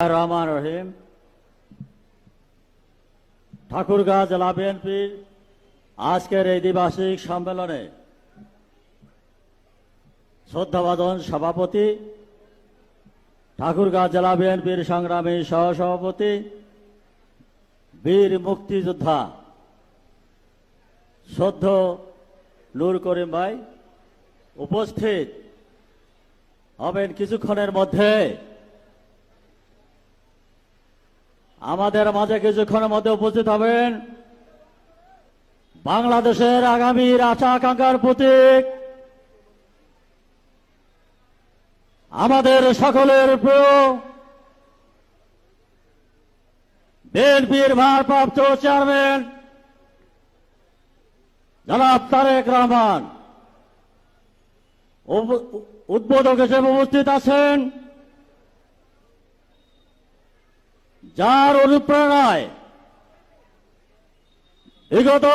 রহমান রহিম ঠাকুরগাঁ জেলা বিএনপির আজকের এই দ্বিবার্ষিক সম্মেলনে শ্রদ্ধাবাদন সভাপতি, ঠাকুরগাঁ জেলা বিএনপির সংগ্রামী সহসভাপতি, বীর মুক্তিযোদ্ধা শ্রদ্ধ নূর করিম ভাই উপস্থিত হবেন কিছুক্ষণের মধ্যে। আমাদের মাঝে কিছুক্ষণের মধ্যে উপস্থিত হবেন বাংলাদেশের আগামীর আশা আকাঙ্ক্ষার প্রতীক। আমাদের সকলের প্রিয় বিএনপির ভারপ্রাপ্ত চেয়ারম্যান জনাব তারেক রহমান। উদ্বোধক হিসেবে উপস্থিত আছেন। যার অনুপ্রেরণায় বিগত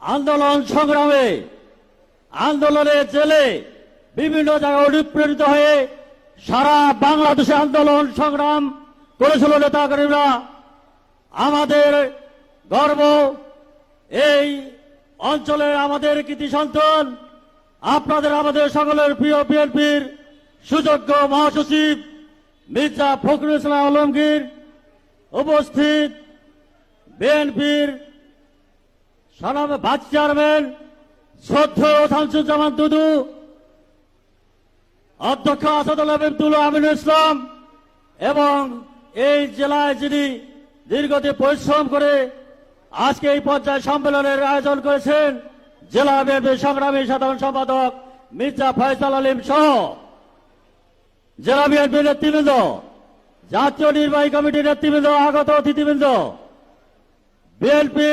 আন্দোলন সংগ্রামে আন্দোলনে জেলে বিভিন্ন জায়গায় অনুপ্রেরিত হয়ে সারা বাংলাদেশে আন্দোলন সংগ্রাম করেছিল নেতাকর্মীরা। আমাদের গর্ব, এই অঞ্চলের আমাদের কৃতি সন্তান, আপনাদের আমাদের সকলের প্রিয় বিএনপির সুযোগ্য মহাসচিব মির্জা ফখরুল ইসলাম আলমগীর উপস্থিত বিএনপির ভাইস চেয়ারম্যান শ্রদ্ধেয় শামসুজ্জামান দুদু, অধ্যক্ষ আসাদুল্লাহ বিবদুল আমিনুল ইসলাম এবং এই জেলায় যিনি দীর্ঘদিন পরিশ্রম করে আজকে এই পর্যায়ে সম্মেলনের আয়োজন করেছেন, জেলা বিএনপি সংগ্রামী সাধারণ সম্পাদক মির্জা ফয়সাল আলিম সহ জেলা বিএনপি নেতৃবৃন্দ। জাতীয় নির্বাহী কমিটির নেতৃবৃন্দ, আগত অতিথিবৃন্দ, বিএনপি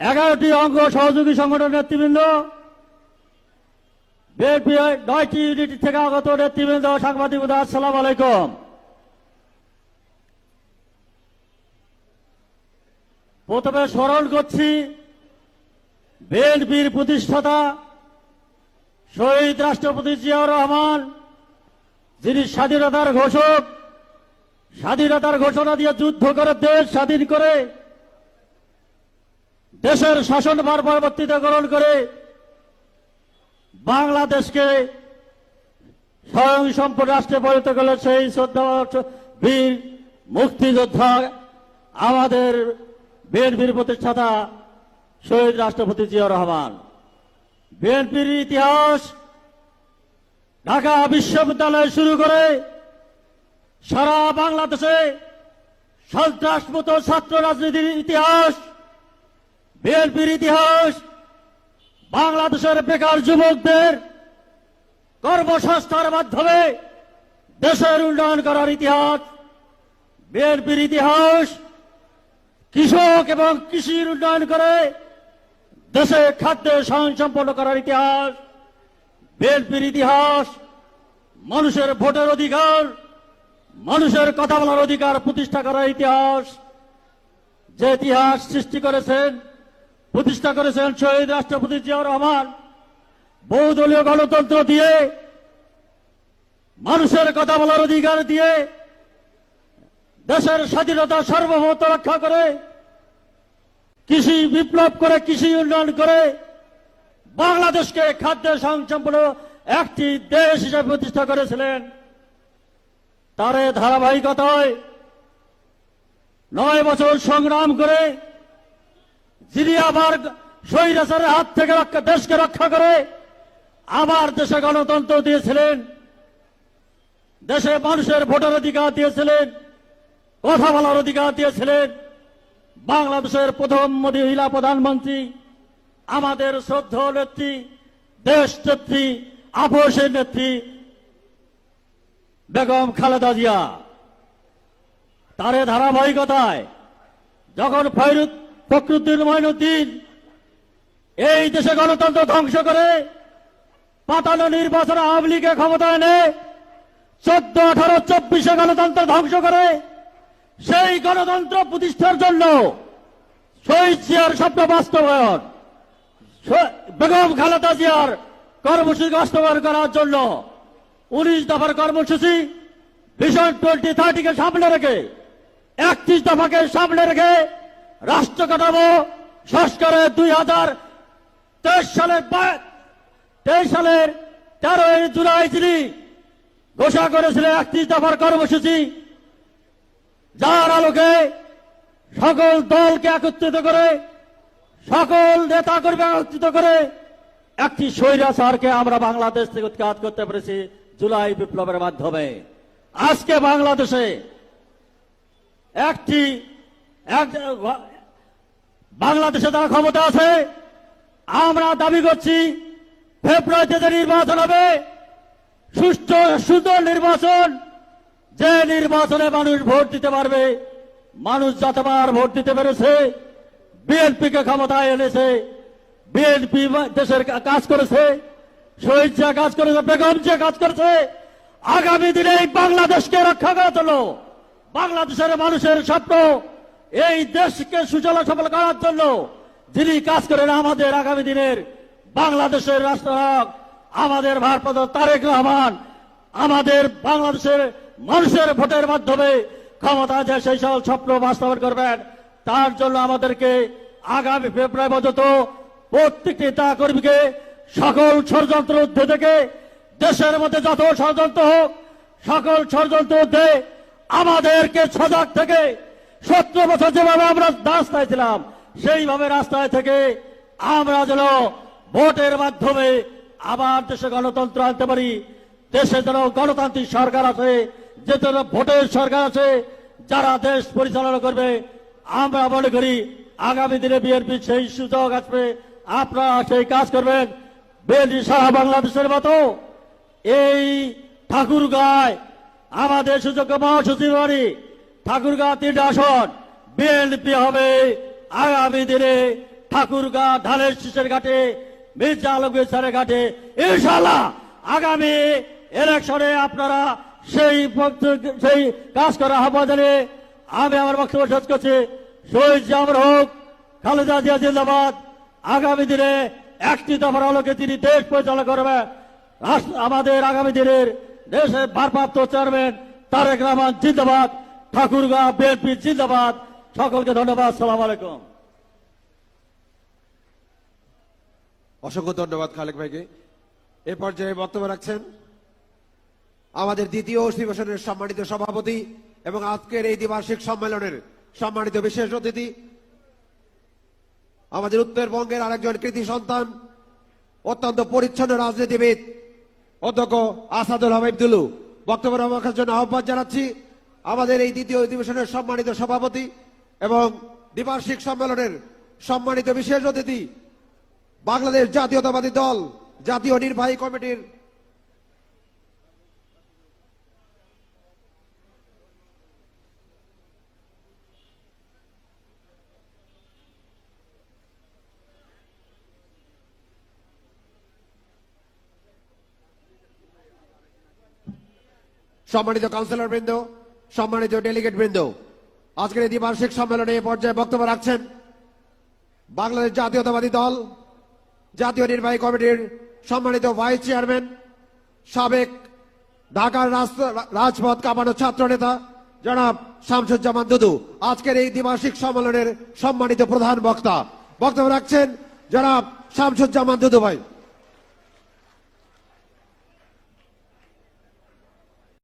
এগারোটি অঙ্গ সহযোগী সংগঠন নেতৃবৃন্দ, বিএনপি নয়টি ইউনিট থেকে আগত নেতৃবৃন্দ, সাংবাদিক আসসালাম আলাইকুম। প্রথমে স্মরণ করছি বিএনপির প্রতিষ্ঠাতা শহীদ রাষ্ট্রপতি জিয়াউর রহমান যিনি স্বাধীনতার ঘোষক, স্বাধীনতার ঘোষণা দিয়ে যুদ্ধ করে, দেশ স্বাধীন করে, দেশের শাসনভার পরবর্তীতে গ্রহণ করে, বাংলাদেশকে স্বয়ং সম্পদ রাষ্ট্রে পরিণত করল সেই শ্রদ্ধা বীর মুক্তিযোদ্ধা, আমাদের বিএনপির প্রতিষ্ঠাতা শহীদ রাষ্ট্রপতি জিয়া রহমান। বিএনপির ইতিহাস ঢাকা বিশ্ববিদ্যালয় শুরু করে সারা বাংলাদেশে সন্ত্রাসমুক্ত ছাত্র রাজনীতির ইতিহাস, বিএনপির ইতিহাস, বাংলাদেশের বেকার যুবকদের কর্মসংস্থার মাধ্যমে দেশের উন্নয়ন করার ইতিহাস, বিএনপির ইতিহাস, কৃষক এবং কৃষির উন্নয়ন করে দেশে খাদ্য স্বয়ংসম্পন্ন করার ইতিহাস। বিএনপির ইতিহাস, মানুষের ভোটের অধিকার, মানুষের কথা বলার অধিকার প্রতিষ্ঠা করার ইতিহাস, যে ইতিহাস সৃষ্টি করেছেন, প্রতিষ্ঠা করেছেন শহীদ রাষ্ট্রপতি জিয়াউর রহমান বহুদলীয় গণতন্ত্র দিয়ে, মানুষের কথা বলার অধিকার দিয়ে, দেশের স্বাধীনতা সার্বভৌমত্ব রক্ষা করে, কৃষি বিপ্লব করে, কৃষি উন্নয়ন করে বাংলাদেশকে খাদ্য সংসম্পন্ন একটি দেশ হিসেবে প্রতিষ্ঠা করেছিলেন। তার ধারাবাহিকতায় নয় বছর সংগ্রাম করে যিনি আবার স্বৈরাচারের হাত থেকে রক্ষা দেশকে রক্ষা করে আবার দেশে গণতন্ত্র দিয়েছিলেন, দেশে মানুষের ভোটার অধিকার দিয়েছিলেন, কথা বলার অধিকার দিয়েছিলেন। বাংলাদেশের প্রথম মোদী মহিলা প্রধানমন্ত্রী আমাদের শ্রদ্ধ নেত্রী, দেশ নেত্রী আপোষের নেত্রী, বেগম খালেদা জিয়া। তারে ধারাবাহিকতায় যখন ফৈরুদ ফখরুদ্দিন মঈনুদ্দিন এই দেশে গণতন্ত্র ধ্বংস করে পাতানো নির্বাচনে আওয়ামী লীগে ক্ষমতা এনে চোদ্দ, আঠারো, চব্বিশে গণতন্ত্র ধ্বংস করে সেই গণতন্ত্র প্রতিষ্ঠার জন্য শহীদ জিয়ার স্বপ্ন বাস্তবায়ন। বেগম খালেদা জিয়ার কর্মসূচি বাস্তবায়ন করার জন্য উনিশ দফার কর্মসূচি ভিশন টোয়েন্টি থার্টিকে সামনে রেখে, একত্রিশ দফাকে সামনে রেখে রাষ্ট্র কাঠামো সংস্কারের দুই হাজার তেইশ সালের তেইশ সালের তেরোই জুলাই তিনি ঘোষণা করেছিলেন একত্রিশ দফার কর্মসূচি, যার আলোকে সকল দলকে একত্রিত করে সকল নেতা কর্মী একত্রিত করে একটি স্বৈরাচারকে আমরা বাংলাদেশ থেকে উৎখাত করতে পেরেছি জুলাই বিপ্লবের মাধ্যমে। আজকে বাংলাদেশে একটি, এক- বাংলাদেশে যারা ক্ষমতা আছে, আমরা দাবি করছি ফেব্রুয়ারিতে যে নির্বাচন হবে, সুষ্ঠু, সুন্দর নির্বাচন, যে নির্বাচনে মানুষ ভোট দিতে পারবে, মানুষ যতবার ভোট দিতে পেরেছে বিএনপিকে ক্ষমতায় এনেছে বিএনপি দেশের কাজ করেছে, শহীদ জিয়া কাজ করেছে, বেগম জিয়া কাজ করেছে। আগামী দিনে এই বাংলাদেশকে রক্ষা করার জন্য বাংলাদেশের মানুষের স্বপ্ন, এই দেশকে সুজলা সফল করার জন্য যিনি কাজ করেন আমাদের আগামী দিনের বাংলাদেশের রাষ্ট্রনায়ক, আমাদের ভারপ্রাপ্ত তারেক রহমান, আমাদের বাংলাদেশের মানুষের ভোটের মাধ্যমে ক্ষমতা যে সেই সকল স্বপ্ন বাস্তবায়ন করবেন তার জন্য আমাদেরকে আগামী ফেব্রুয়ারি পর্যন্ত প্রত্যেকটি নেতা কর্মীকে সকল ষড়যন্ত্র ঊর্ধ্বে থেকে দেশের মধ্যে যত ষড়যন্ত্র হোক, সকল ষড়যন্ত্র ঊর্ধ্বে আমাদেরকে সজাগ থেকে সতেরো বছর যেভাবে আমরা রাস্তায় ছিলাম, সেইভাবে রাস্তায় থেকে আমরা যেন ভোটের মাধ্যমে আবার দেশে গণতন্ত্র আনতে পারি, দেশে যেন গণতান্ত্রিক সরকার আছে, যে ভোটের সরকার আছে, যারা দেশ পরিচালনা করবে আমরা মনে করি আগামী দিনে বিএনপি সেই সুযোগ আসবে। আপনারা সেই কাজ করবেন। বিএনপি সারা বাংলাদেশের মতো এই ঠাকুরগাঁয় আমাদের সুযোগ্য মহাসচিব ঠাকুরগাঁ তিনটা আসন বিএনপি হবে আগামী দিনে ঠাকুরগাঁ ঢালের শীষের ঘাটে, মির্জা আলমগীর স্যারের ঘাটে। ইনশাল্লাহ আগামী ইলেকশনে আপনারা সেই সেই কাজ করা জানিয়ে আমি আমার বক্তব্য শেষ করছি। শহীদ জামর হোক, খালেদা জিয়া জিন্দাবাদ, আগামী দিনে একটি দফার আলোকে তিনি দেশ পরিচালনা করবে আমাদের আগামী দিনের দেশের ভারপ্রাপ্ত চেয়ারম্যান তারেক রহমান জিন্দাবাদ, ঠাকুরগাঁ বিএনপি জিন্দাবাদ। সকলকে ধন্যবাদ সালাম আলাইকুম। অসংখ্য ধন্যবাদ খালেক ভাইকে। এ পর্যায়ে বক্তব্য রাখছেন আমাদের দ্বিতীয় অধিবেশনের সম্মানিত সভাপতি এবং আজকের এই দ্বিবার্ষিক সম্মেলনের সম্মানিত বিশেষ অতিথি, আমাদের উত্তরবঙ্গের আরেকজন কৃতি সন্তান, অত্যন্ত পরিচ্ছন্ন রাজনীতিবিদ, অধ্যক্ষ আসাদুল হাবিব দুলু। বক্তব্য রাখার জন্য আহ্বান জানাচ্ছি। আমাদের এই দ্বিতীয় অধিবেশনের সম্মানিত সভাপতি এবং দ্বিবার্ষিক সম্মেলনের সম্মানিত বিশেষ অতিথি, বাংলাদেশ জাতীয়তাবাদী দল, জাতীয় নির্বাহী কমিটির সম্মানিত কাউন্সিলর বৃন্দ, সম্মানিত ডেলিগেট বৃন্দ, আজকের এই দ্বিবার্ষিক সম্মেলনে এ পর্যায়ে বক্তব্য রাখছেন বাংলাদেশ জাতীয়তাবাদী দল, জাতীয় নির্বাহী কমিটির সম্মানিত ভাইস চেয়ারম্যান সাবেক ঢাকার রাজপথ কাঁপানো ছাত্র নেতা জনাব শামসুজ্জামান দুদু। আজকের এই দ্বিমাসিক সম্মেলনের সম্মানিত প্রধান বক্তা বক্তব্য রাখছেন জনাব শামসুজ্জামান দুদু ভাই।